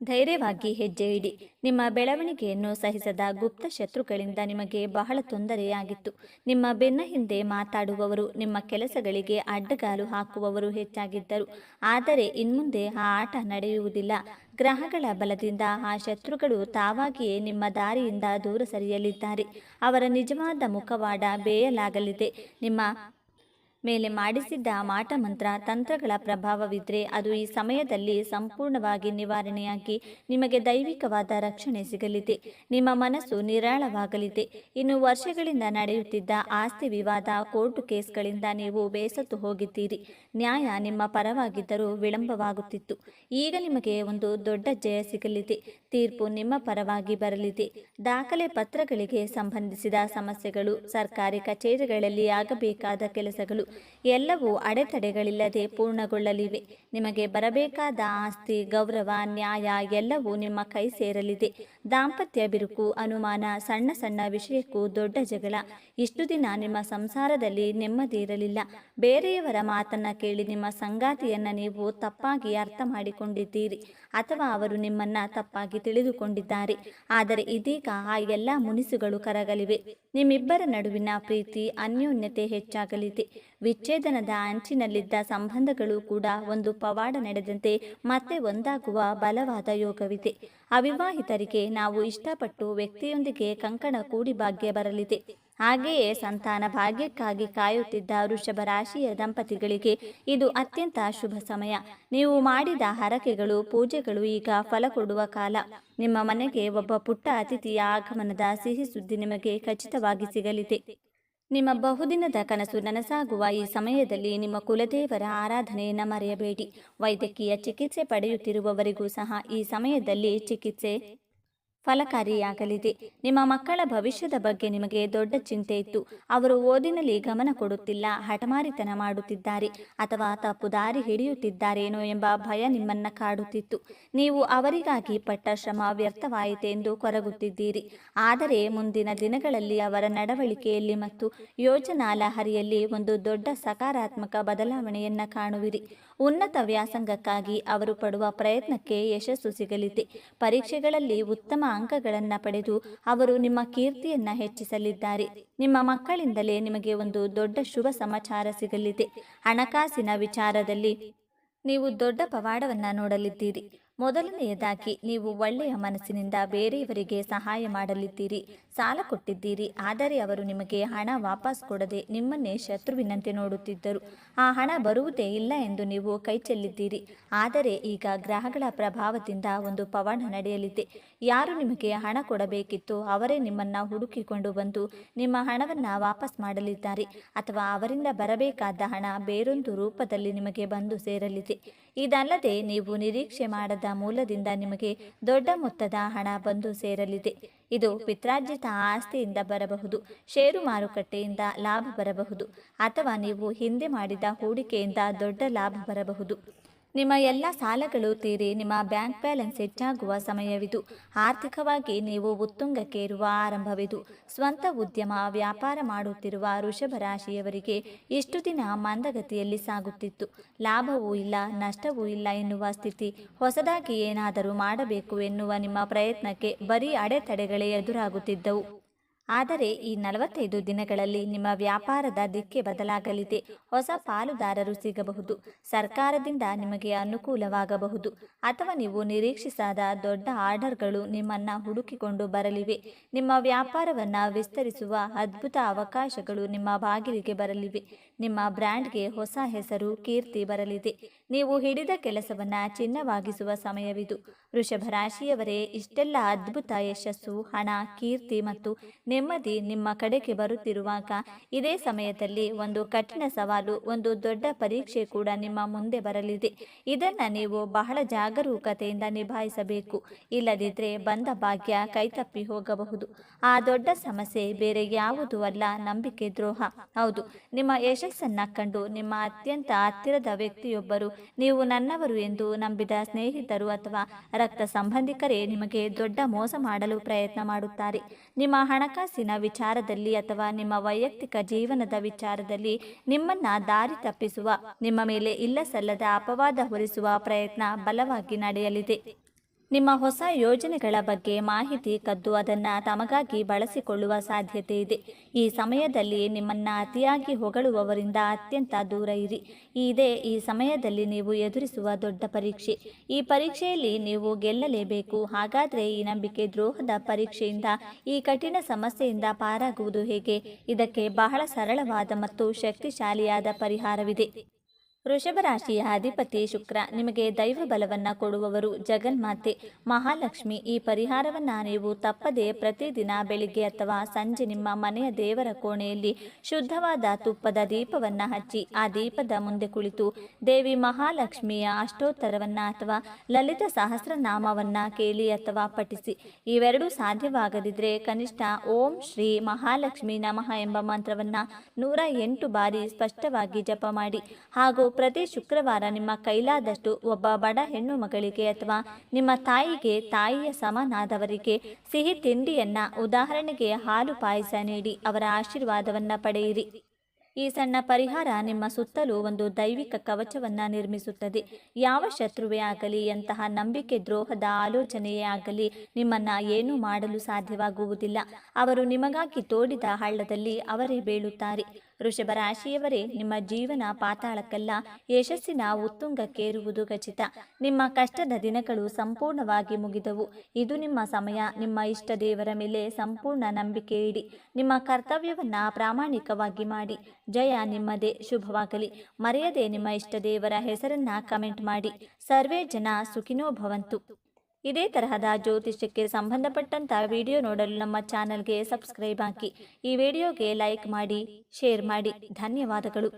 ಧೈರ್ಯವಾಗಿ ಹೆಜ್ಜೆ ಇಡಿ. ನಿಮ್ಮ ಬೆಳವಣಿಗೆಯನ್ನು ಸಹಿಸದ ಗುಪ್ತ ಶತ್ರುಗಳಿಂದ ನಿಮಗೆ ಬಹಳ ತೊಂದರೆಯಾಗಿತ್ತು. ನಿಮ್ಮ ಬೆನ್ನ ಹಿಂದೆ ಮಾತಾಡುವವರು, ನಿಮ್ಮ ಕೆಲಸಗಳಿಗೆ ಅಡ್ಡಗಾಲು ಹಾಕುವವರು ಹೆಚ್ಚಾಗಿದ್ದರು. ಆದರೆ ಇನ್ಮುಂದೆ ಆ ಆಟ ನಡೆಯುವುದಿಲ್ಲ. ಗ್ರಹಗಳ ಬಲದಿಂದ ಆ ಶತ್ರುಗಳು ತಾವಾಗಿಯೇ ನಿಮ್ಮ ದಾರಿಯಿಂದ ದೂರ ಸರಿಯಲಿದ್ದಾರೆ. ಅವರ ನಿಜವಾದ ಮುಖವಾಡ ಬೇಯಲಾಗಲಿದೆ. ನಿಮ್ಮ ಮೇಲೆ ಮಾಡಿಸಿದ್ದ ಮಾಟ ಮಂತ್ರ ತಂತ್ರಗಳ ಪ್ರಭಾವವಿದ್ರೆ ಅದು ಈ ಸಮಯದಲ್ಲಿ ಸಂಪೂರ್ಣವಾಗಿ ನಿವಾರಣೆಯಾಗಿ ನಿಮಗೆ ದೈವಿಕವಾದ ರಕ್ಷಣೆ ಸಿಗಲಿದೆ. ನಿಮ್ಮ ಮನಸ್ಸು ನಿರಾಳವಾಗಲಿದೆ. ಇನ್ನು ವರ್ಷಗಳಿಂದ ನಡೆಯುತ್ತಿದ್ದ ಆಸ್ತಿ ವಿವಾದ ಕೋರ್ಟ್ ಕೇಸ್ಗಳಿಂದ ನೀವು ಬೇಸತ್ತು ಹೋಗಿದ್ದೀರಿ. ನ್ಯಾಯ ನಿಮ್ಮ ಪರವಾಗಿದ್ದರೂ ವಿಳಂಬವಾಗುತ್ತಿತ್ತು. ಈಗ ನಿಮಗೆ ಒಂದು ದೊಡ್ಡ ಜಯ ಸಿಗಲಿದೆ. ತೀರ್ಪು ನಿಮ್ಮ ಪರವಾಗಿ ಬರಲಿದೆ. ದಾಖಲೆ ಪತ್ರಗಳಿಗೆ ಸಂಬಂಧಿಸಿದ ಸಮಸ್ಯೆಗಳು, ಸರ್ಕಾರಿ ಕಚೇರಿಗಳಲ್ಲಿ ಆಗಬೇಕಾದ ಕೆಲಸಗಳು, ಎಲ್ಲವೂ ಅಡೆತಡೆಗಳಿಲ್ಲದೆ ಪೂರ್ಣಗೊಳ್ಳಲಿವೆ. ನಿಮಗೆ ಬರಬೇಕಾದ ಆಸ್ತಿ, ಗೌರವ, ನ್ಯಾಯ ಎಲ್ಲವೂ ನಿಮ್ಮ ಕೈ ಸೇರಲಿದೆ. ದಾಂಪತ್ಯ ಬಿರುಕು, ಅನುಮಾನ, ಸಣ್ಣ ಸಣ್ಣ ವಿಷಯಕ್ಕೂ ದೊಡ್ಡ ಜಗಳ. ಇಷ್ಟು ದಿನ ನಿಮ್ಮ ಸಂಸಾರದಲ್ಲಿ ನೆಮ್ಮದಿ ಇರಲಿಲ್ಲ. ಬೇರೆಯವರ ಮಾತನ್ನ ಕೇಳಿ ನಿಮ್ಮ ಸಂಗಾತಿಯನ್ನ ನೀವು ತಪ್ಪಾಗಿ ಅರ್ಥ ಮಾಡಿಕೊಂಡಿದ್ದೀರಿ ಅಥವಾ ಅವರು ನಿಮ್ಮನ್ನ ತಪ್ಪಾಗಿ ತಿಳಿದುಕೊಂಡಿದ್ದಾರೆ. ಆದರೆ ಇದೀಗ ಆ ಎಲ್ಲ ಮುನಿಸುಗಳು ಕರಗಲಿವೆ. ನಿಮ್ಮಿಬ್ಬರ ನಡುವಿನ ಪ್ರೀತಿ ಅನ್ಯೋನ್ಯತೆ ಹೆಚ್ಚಾಗಲಿದೆ. ವಿಚ್ಛೇದನದ ಅಂಚಿನಲ್ಲಿದ್ದ ಸಂಬಂಧಗಳು ಕೂಡ ಒಂದು ಪವಾಡ ನಡೆದಂತೆ ಮತ್ತೆ ಒಂದಾಗುವ ಬಲವಾದ ಯೋಗವಿದೆ. ಅವಿವಾಹಿತರಿಗೆ ನಾವು ಇಷ್ಟಪಟ್ಟು ವ್ಯಕ್ತಿಯೊಂದಿಗೆ ಕಂಕಣ ಕೂಡಿ ಭಾಗ್ಯ ಬರಲಿದೆ. ಹಾಗೆಯೇ ಸಂತಾನ ಭಾಗ್ಯಕ್ಕಾಗಿ ಕಾಯುತ್ತಿದ್ದ ವೃಷಭ ರಾಶಿಯ ದಂಪತಿಗಳಿಗೆ ಇದು ಅತ್ಯಂತ ಶುಭ ಸಮಯ. ನೀವು ಮಾಡಿದ ಹರಕೆಗಳು, ಪೂಜೆಗಳು ಈಗ ಫಲ ಕೊಡುವ ಕಾಲ. ನಿಮ್ಮ ಮನೆಗೆ ಒಬ್ಬ ಪುಟ್ಟ ಅತಿಥಿಯ ಆಗಮನದ ಸಿಹಿ ಸುದ್ದಿ ನಿಮಗೆ ಖಚಿತವಾಗಿ ಸಿಗಲಿದೆ. ನಿಮ್ಮ ಬಹುದಿನದ ಕನಸು ನನಸಾಗುವ ಈ ಸಮಯದಲ್ಲಿ ನಿಮ್ಮ ಕುಲದೇವರ ಆರಾಧನೆಯನ್ನು ಮರೆಯಬೇಡಿ ವೈದ್ಯಕೀಯ ಚಿಕಿತ್ಸೆ ಪಡೆಯುತ್ತಿರುವವರಿಗೂ ಸಹ ಈ ಸಮಯದಲ್ಲಿ ಚಿಕಿತ್ಸೆ ಫಲಕಾರಿಯಾಗಲಿದೆ. ನಿಮ್ಮ ಮಕ್ಕಳ ಭವಿಷ್ಯದ ಬಗ್ಗೆ ನಿಮಗೆ ದೊಡ್ಡ ಚಿಂತೆ ಇತ್ತು. ಅವರು ಓದಿನಲ್ಲಿ ಗಮನ ಕೊಡುತ್ತಿಲ್ಲ, ಹಠಮಾರಿತನ ಮಾಡುತ್ತಿದ್ದಾರೆ, ಅಥವಾ ತಪ್ಪು ದಾರಿ ಹಿಡಿಯುತ್ತಿದ್ದಾರೇನೋ ಎಂಬ ಭಯ ನಿಮ್ಮನ್ನ ಕಾಡುತ್ತಿತ್ತು. ನೀವು ಅವರಿಗಾಗಿ ಪಟ್ಟ ಶ್ರಮ ವ್ಯರ್ಥವಾಯಿತೆಂದು ಕೊರಗುತ್ತಿದ್ದೀರಿ. ಆದರೆ ಮುಂದಿನ ದಿನಗಳಲ್ಲಿ ಅವರ ನಡವಳಿಕೆಯಲ್ಲಿ ಮತ್ತು ಯೋಜನಾ ಲಹರಿಯಲ್ಲಿ ಒಂದು ದೊಡ್ಡ ಸಕಾರಾತ್ಮಕ ಬದಲಾವಣೆಯನ್ನ ಕಾಣುವಿರಿ. ಉನ್ನತ ವ್ಯಾಸಂಗಕ್ಕಾಗಿ ಅವರು ಪಡುವ ಪ್ರಯತ್ನಕ್ಕೆ ಯಶಸ್ಸು ಸಿಗಲಿದೆ. ಪರೀಕ್ಷೆಗಳಲ್ಲಿ ಉತ್ತಮ ಅಂಕಗಳನ್ನು ಪಡೆದು ಅವರು ನಿಮ್ಮ ಕೀರ್ತಿಯನ್ನ ಹೆಚ್ಚಿಸಲಿದ್ದಾರೆ. ನಿಮ್ಮ ಮಕ್ಕಳಿಂದಲೇ ನಿಮಗೆ ಒಂದು ದೊಡ್ಡ ಶುಭ ಸಮಾಚಾರ ಸಿಗಲಿದೆ. ಹಣಕಾಸಿನ ವಿಚಾರದಲ್ಲಿ ನೀವು ದೊಡ್ಡ ಪವಾಡವನ್ನು ನೋಡಲಿದ್ದೀರಿ. ಮೊದಲನೆಯದಾಗಿ ನೀವು ಒಳ್ಳೆಯ ಮನಸ್ಸಿನಿಂದ ಬೇರೆಯವರಿಗೆ ಸಹಾಯ ಮಾಡಲಿದ್ದೀರಿ, ಸಾಲ ಕೊಟ್ಟಿದ್ದೀರಿ, ಆದರೆ ಅವರು ನಿಮಗೆ ಹಣ ವಾಪಸ್ ಕೊಡದೆ ನಿಮ್ಮನ್ನೇ ಶತ್ರುವಿನಂತೆ ನೋಡುತ್ತಿದ್ದರು. ಆ ಹಣ ಬರುವುದೇ ಇಲ್ಲ ಎಂದು ನೀವು ಕೈ ಚೆಲ್ಲಿದ್ದೀರಿ ಆದರೆ ಈಗ ಗ್ರಹಗಳ ಪ್ರಭಾವದಿಂದ ಒಂದು ಪವಾಡ ನಡೆಯಲಿದೆ. ಯಾರು ನಿಮಗೆ ಹಣ ಕೊಡಬೇಕಿತ್ತು ಅವರೇ ನಿಮ್ಮನ್ನ ಹುಡುಕಿಕೊಂಡು ಬಂದು ನಿಮ್ಮ ಹಣವನ್ನ ವಾಪಸ್ ಮಾಡಲಿದ್ದಾರೆ. ಅಥವಾ ಅವರಿಂದ ಬರಬೇಕಾದ ಹಣ ಬೇರೊಂದು ರೂಪದಲ್ಲಿ ನಿಮಗೆ ಬಂದು ಸೇರಲಿದೆ. ಇದಲ್ಲದೆ ನೀವು ನಿರೀಕ್ಷೆ ಮಾಡದ ಮೂಲದಿಂದ ನಿಮಗೆ ದೊಡ್ಡ ಮೊತ್ತದ ಹಣ ಬಂದು ಸೇರಲಿದೆ. ಇದು ಪಿತ್ರಾರ್ಜಿತ ಆಸ್ತಿಯಿಂದ ಬರಬಹುದು, ಷೇರು ಮಾರುಕಟ್ಟೆಯಿಂದ ಲಾಭ ಬರಬಹುದು ಅಥವಾ ನೀವು ಹಿಂದೆ ಮಾಡಿದ ಹೂಡಿಕೆಯಿಂದ ದೊಡ್ಡ ಲಾಭ ಬರಬಹುದು. ನಿಮ್ಮ ಎಲ್ಲ ಸಾಲಗಳು ತೀರಿ, ನಿಮ್ಮ ಬ್ಯಾಂಕ್ ಬ್ಯಾಲೆನ್ಸ್ ಹೆಚ್ಚಾಗುವ ಸಮಯವಿದು. ಆರ್ಥಿಕವಾಗಿ ನೀವು ಉತ್ತುಂಗಕ್ಕೇರುವ ಆರಂಭವಿದು. ಸ್ವಂತ ಉದ್ಯಮ, ವ್ಯಾಪಾರ ಮಾಡುತ್ತಿರುವ ಋಷಭ ರಾಶಿಯವರಿಗೆ ಇಷ್ಟು ದಿನ ಮಂದಗತಿಯಲ್ಲಿ ಸಾಗುತ್ತಿತ್ತು. ಲಾಭವೂ ಇಲ್ಲ, ನಷ್ಟವೂ ಇಲ್ಲ ಎನ್ನುವ ಸ್ಥಿತಿ. ಹೊಸದಾಗಿ ಏನಾದರೂ ಮಾಡಬೇಕು ಎನ್ನುವ ನಿಮ್ಮ ಪ್ರಯತ್ನಕ್ಕೆ ಬರೀ ಅಡೆತಡೆಗಳೇ ಎದುರಾಗುತ್ತಿದ್ದವು. ಆದರೆ ಈ ನಲವತ್ತೈದು ದಿನಗಳಲ್ಲಿ ನಿಮ್ಮ ವ್ಯಾಪಾರದ ದಿಕ್ಕೆ ಬದಲಾಗಲಿದೆ. ಹೊಸ ಪಾಲುದಾರರು ಸಿಗಬಹುದು. ಸರ್ಕಾರದಿಂದ ನಿಮಗೆ ಅನುಕೂಲವಾಗಬಹುದು. ಅಥವಾ ನೀವು ನಿರೀಕ್ಷಿಸದ ದೊಡ್ಡ ಆರ್ಡರ್ಗಳು ನಿಮ್ಮನ್ನ ಹುಡುಕಿಕೊಂಡು ಬರಲಿವೆ. ನಿಮ್ಮ ವ್ಯಾಪಾರವನ್ನ ವಿಸ್ತರಿಸುವ ಅದ್ಭುತ ಅವಕಾಶಗಳು ನಿಮ್ಮ ಬಾಗಿಲಿಗೆ ಬರಲಿವೆ. ನಿಮ್ಮ ಬ್ರ್ಯಾಂಡ್ಗೆ ಹೊಸ ಹೆಸರು, ಕೀರ್ತಿ ಬರಲಿದೆ. ನೀವು ಹಿಡಿದ ಕೆಲಸವನ್ನ ಚಿನ್ನವಾಗಿಸುವ ಸಮಯವಿದು. ವೃಷಭ ರಾಶಿಯವರೇ, ಇಷ್ಟೆಲ್ಲ ಅದ್ಭುತ ಯಶಸ್ಸು, ಹಣ, ಕೀರ್ತಿ ಮತ್ತು ನೆಮ್ಮದಿ ನಿಮ್ಮ ಕಡೆಗೆ ಬರುತ್ತಿರುವಾಗ ಇದೇ ಸಮಯದಲ್ಲಿ ಒಂದು ಕಠಿಣ ಸವಾಲು, ಒಂದು ದೊಡ್ಡ ಪರೀಕ್ಷೆ ಕೂಡ ನಿಮ್ಮ ಮುಂದೆ ಬರಲಿದೆ. ಇದನ್ನ ನೀವು ಬಹಳ ಜಾಗರೂಕತೆಯಿಂದ ನಿಭಾಯಿಸಬೇಕು. ಇಲ್ಲದಿದ್ದರೆ ಬಂದ ಭಾಗ್ಯ ಕೈತಪ್ಪಿ ಹೋಗಬಹುದು. ಆ ದೊಡ್ಡ ಸಮಸ್ಯೆ ಬೇರೆ ಯಾವುದೂ ಅಲ್ಲ, ನಂಬಿಕೆ ದ್ರೋಹ. ಹೌದು, ನಿಮ್ಮ ಯಶಸ್ಸನ್ನ ಕಂಡು ನಿಮ್ಮ ಅತ್ಯಂತ ಹತ್ತಿರದ ವ್ಯಕ್ತಿಯೊಬ್ಬರು ನೀವು ನನ್ನವರು ಎಂದು ನಂಬಿದ ಸ್ನೇಹಿತರು ಅಥವಾ ರಕ್ತ ಸಂಬಂಧಿಕರೇ ನಿಮಗೆ ದೊಡ್ಡ ಮೋಸ ಮಾಡಲು ಪ್ರಯತ್ನ ಮಾಡುತ್ತಾರೆ. ನಿಮ್ಮ ಹಣಕಾಸಿನ ವಿಚಾರದಲ್ಲಿ ಅಥವಾ ನಿಮ್ಮ ವೈಯಕ್ತಿಕ ಜೀವನದ ವಿಚಾರದಲ್ಲಿ ನಿಮ್ಮನ್ನ ದಾರಿ ತಪ್ಪಿಸುವ, ನಿಮ್ಮ ಮೇಲೆ ಇಲ್ಲ ಸಲ್ಲದ ಅಪವಾದ ಹೊರಿಸುವ ಪ್ರಯತ್ನ ಬಲವಾಗಿ ನಡೆಯಲಿದೆ. ನಿಮ್ಮ ಹೊಸ ಯೋಜನೆಗಳ ಬಗ್ಗೆ ಮಾಹಿತಿ ಕದ್ದು ಅದನ್ನು ತಮಗಾಗಿ ಬಳಸಿಕೊಳ್ಳುವ ಸಾಧ್ಯತೆ ಇದೆ. ಈ ಸಮಯದಲ್ಲಿ ನಿಮ್ಮನ್ನ ಅತಿಯಾಗಿ ಹೊಗಳುವವರಿಂದ ಅತ್ಯಂತ ದೂರ ಇರಿ. ಇದೇ ಈ ಸಮಯದಲ್ಲಿ ನೀವು ಎದುರಿಸುವ ದೊಡ್ಡ ಪರೀಕ್ಷೆ. ಈ ಪರೀಕ್ಷೆಯಲ್ಲಿ ನೀವು ಗೆಲ್ಲಲೇಬೇಕು. ಹಾಗಾದರೆ ಈ ನಂಬಿಕೆ ದ್ರೋಹದ ಪರೀಕ್ಷೆಯಿಂದ, ಈ ಕಠಿಣ ಸಮಸ್ಯೆಯಿಂದ ಪಾರಾಗುವುದು ಹೇಗೆ? ಇದಕ್ಕೆ ಬಹಳ ಸರಳವಾದ ಮತ್ತು ಶಕ್ತಿಶಾಲಿಯಾದ ಪರಿಹಾರವಿದೆ. ವೃಷಭ ರಾಶಿಯ ಅಧಿಪತಿ ಶುಕ್ರ ನಿಮಗೆ ದೈವ ಬಲವನ್ನ ಕೊಡುವವರು ಜಗನ್ಮಾತೆ. ಮಹಾಲಕ್ಷ್ಮಿ, ಈ ಪರಿಹಾರವನ್ನ ನೀವು ತಪ್ಪದೆ ಪ್ರತಿದಿನ ಬೆಳಿಗ್ಗೆ ಅಥವಾ ಸಂಜೆ ನಿಮ್ಮ ಮನೆಯ ದೇವರ ಕೋಣೆಯಲ್ಲಿ ಶುದ್ಧವಾದ ತುಪ್ಪದ ದೀಪವನ್ನ ಹಚ್ಚಿ, ಆ ದೀಪದ ಮುಂದೆ ಕುಳಿತು ದೇವಿ ಮಹಾಲಕ್ಷ್ಮಿಯ ಅಷ್ಟೋತ್ತರವನ್ನ ಅಥವಾ ಲಲಿತ ಸಹಸ್ರನಾಮವನ್ನ ಕೇಳಿ ಅಥವಾ ಪಠಿಸಿ. ಇವೆರಡೂ ಸಾಧ್ಯವಾಗದಿದ್ರೆ ಕನಿಷ್ಠ ಓಂ ಶ್ರೀ ಮಹಾಲಕ್ಷ್ಮಿ ನಮಃ ಎಂಬ ಮಂತ್ರವನ್ನ ನೂರ ಬಾರಿ ಸ್ಪಷ್ಟವಾಗಿ ಜಪ ಮಾಡಿ. ಹಾಗೂ ಪ್ರತಿ ಶುಕ್ರವಾರ ನಿಮ್ಮ ಕೈಲಾದಷ್ಟು ಒಬ್ಬ ಬಡ ಹೆಣ್ಣು ಮಗಳಿಗೆ ಅಥವಾ ನಿಮ್ಮ ತಾಯಿಗೆ ತಾಯಿಯ ಸಮನಾದವರಿಗೆ ಸಿಹಿ ತಿಂಡಿಯನ್ನ, ಉದಾಹರಣೆಗೆ ಹಾಲು ಪಾಯಸ ನೀಡಿ ಅವರ ಆಶೀರ್ವಾದವನ್ನ ಪಡೆಯಿರಿ. ಈ ಸಣ್ಣ ಪರಿಹಾರ ನಿಮ್ಮ ಸುತ್ತಲೂ ಒಂದು ದೈವಿಕ ಕವಚವನ್ನ ನಿರ್ಮಿಸುತ್ತದೆ. ಯಾವ ಶತ್ರುವೇ ಆಗಲಿ, ಎಂತಹ ನಂಬಿಕೆ ದ್ರೋಹದ ಆಲೋಚನೆಯೇ ಆಗಲಿ, ನಿಮ್ಮನ್ನ ಏನೂ ಮಾಡಲು ಸಾಧ್ಯವಾಗುವುದಿಲ್ಲ. ಅವರು ನಿಮಗಾಗಿ ತೋಡಿದ ಹಳ್ಳದಲ್ಲಿ ಅವರೇ ಬೀಳುತ್ತಾರೆ. ವೃಷಭ ರಾಶಿಯವರೇ ನಿಮ್ಮ ಜೀವನ ಪಾತಾಳಕ್ಕಲ್ಲ. ಯಶಸ್ಸಿನ ಉತ್ತುಂಗಕ್ಕೇರುವುದು ಖಚಿತ. ನಿಮ್ಮ ಕಷ್ಟದ ದಿನಗಳು ಸಂಪೂರ್ಣವಾಗಿ ಮುಗಿದವು. ಇದು ನಿಮ್ಮ ಸಮಯ. ನಿಮ್ಮ ಇಷ್ಟ ದೇವರ ಮೇಲೆ ಸಂಪೂರ್ಣ ನಂಬಿಕೆ ಇಡಿ. ನಿಮ್ಮ ಕರ್ತವ್ಯವನ್ನ ಪ್ರಾಮಾಣಿಕವಾಗಿ ಮಾಡಿ. ಜಯ ನಿಮ್ಮದೇ. ಶುಭವಾಗಲಿ. ಮರೆಯದೆ ನಿಮ್ಮ ಇಷ್ಟ ದೇವರ ಹೆಸರನ್ನ ಕಮೆಂಟ್ ಮಾಡಿ. ಸರ್ವೇ ಜನ ಸುಖಿನೋ ಭವಂತು. ಇದೇ ತರಹದ ಜ್ಯೋತಿಷ್ಯಕ್ಕೆ ಸಂಬಂಧಪಟ್ಟಂತ ವಿಡಿಯೋ ನೋಡಲು ನಮ್ಮ ಚಾನಲ್ಗೆ ಸಬ್ಸ್ಕ್ರೈಬ್ ಹಾಕಿ ಈ ವಿಡಿಯೋಗೆ ಲೈಕ್ ಮಾಡಿ, ಶೇರ್ ಮಾಡಿ. ಧನ್ಯವಾದಗಳು.